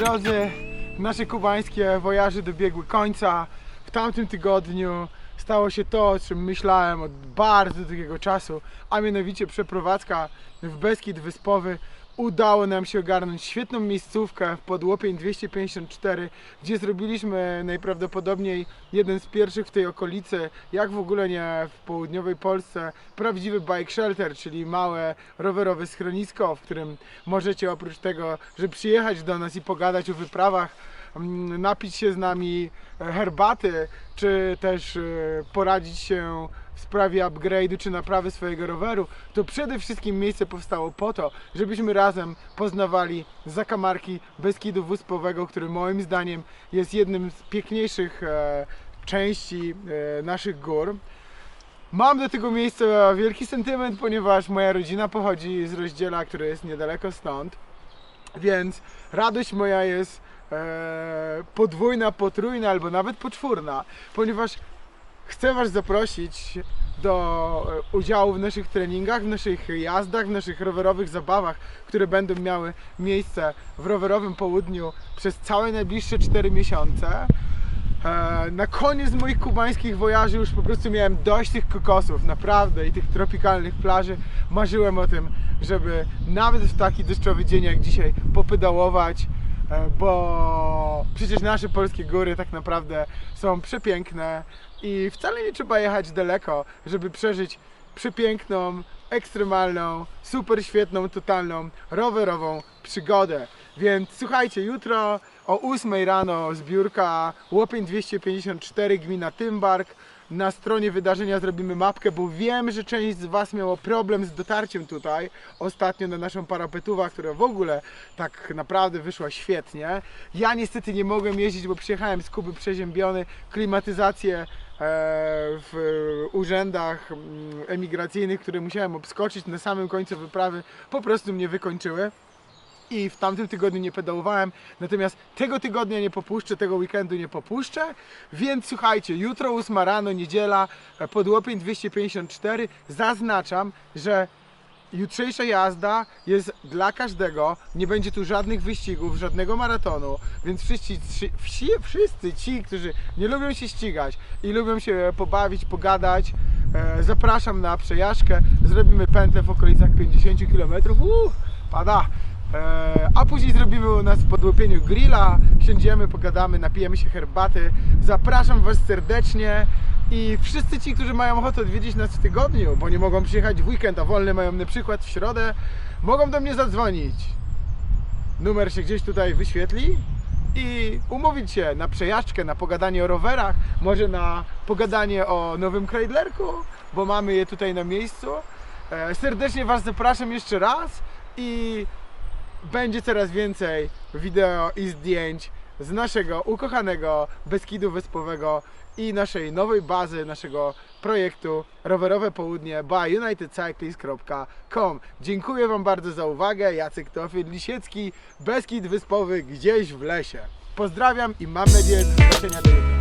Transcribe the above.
Drodzy, nasze kubańskie wojaże dobiegły końca. W tamtym tygodniu stało się to, o czym myślałem od bardzo długiego czasu, a mianowicie przeprowadzka w Beskid Wyspowy. Udało nam się ogarnąć świetną miejscówkę w Podłopień 254, gdzie zrobiliśmy najprawdopodobniej jeden z pierwszych w tej okolicy, jak w ogóle nie w południowej Polsce, prawdziwy bike shelter, czyli małe rowerowe schronisko, w którym możecie oprócz tego, że przyjechać do nas i pogadać o wyprawach, mm, napić się z nami herbaty, czy też e, poradzić się sprawie upgrade'u czy naprawy swojego roweru, to przede wszystkim miejsce powstało po to, żebyśmy razem poznawali zakamarki Beskidu Wyspowego, który moim zdaniem jest jednym z piękniejszych e, części e, naszych gór. Mam do tego miejsca wielki sentyment, ponieważ moja rodzina pochodzi z rozdziela, który jest niedaleko stąd. Więc radość moja jest e, podwójna, potrójna albo nawet poczwórna, ponieważ chcę Was zaprosić do e, udziału w naszych treningach, w naszych jazdach, w naszych rowerowych zabawach, które będą miały miejsce w rowerowym południu przez całe najbliższe 4 miesiące. E, Na koniec moich kubańskich wojaży już po prostu miałem dość tych kokosów, naprawdę, i tych tropikalnych plaży. Marzyłem o tym, żeby nawet w taki deszczowy dzień jak dzisiaj popedałować, bo przecież nasze polskie góry tak naprawdę są przepiękne i wcale nie trzeba jechać daleko, żeby przeżyć przepiękną, ekstremalną, super świetną, totalną, rowerową przygodę. Więc słuchajcie, jutro o 8 rano zbiórka Łopień 254 gmina Tymbark. Na stronie wydarzenia zrobimy mapkę, bo wiem, że część z Was miało problem z dotarciem tutaj. Ostatnio na naszą parapetówę, która w ogóle tak naprawdę wyszła świetnie. Ja niestety nie mogłem jeździć, bo przyjechałem z Kuby przeziębiony, klimatyzację e, w urzędach mm, emigracyjnych, które musiałem obskoczyć na samym końcu wyprawy, po prostu mnie wykończyły i w tamtym tygodniu nie pedałowałem, natomiast tego tygodnia nie popuszczę, tego weekendu nie popuszczę, więc słuchajcie, jutro 8 rano, niedziela, e, podłopień 254, zaznaczam, że jutrzejsza jazda jest dla każdego, nie będzie tu żadnych wyścigów, żadnego maratonu, więc wszyscy, wsi- wszyscy ci, którzy nie lubią się ścigać i lubią się pobawić, pogadać, e, zapraszam na przejażdżkę, zrobimy pętlę w okolicach 50 km, Uuu, pada, a później zrobimy u nas w podłopieniu grilla, siądziemy, pogadamy, napijemy się herbaty. Zapraszam Was serdecznie i wszyscy ci, którzy mają ochotę odwiedzić nas w tygodniu, bo nie mogą przyjechać w weekend, a wolne mają na przykład w środę, mogą do mnie zadzwonić. Numer się gdzieś tutaj wyświetli i umówić się na przejażdżkę, na pogadanie o rowerach, może na pogadanie o nowym Kreidlerku, bo mamy je tutaj na miejscu. E, Serdecznie Was zapraszam jeszcze raz i będzie coraz więcej wideo i zdjęć z naszego ukochanego Beskidu Wyspowego i naszej nowej bazy, naszego projektu Rowerowe Południe by unitedcyclist.com. Dziękuję Wam bardzo za uwagę. Jacek Teofil Lisiecki, Beskid Wyspowy gdzieś w lesie. Pozdrawiam i mam nadzieję do zobaczenia.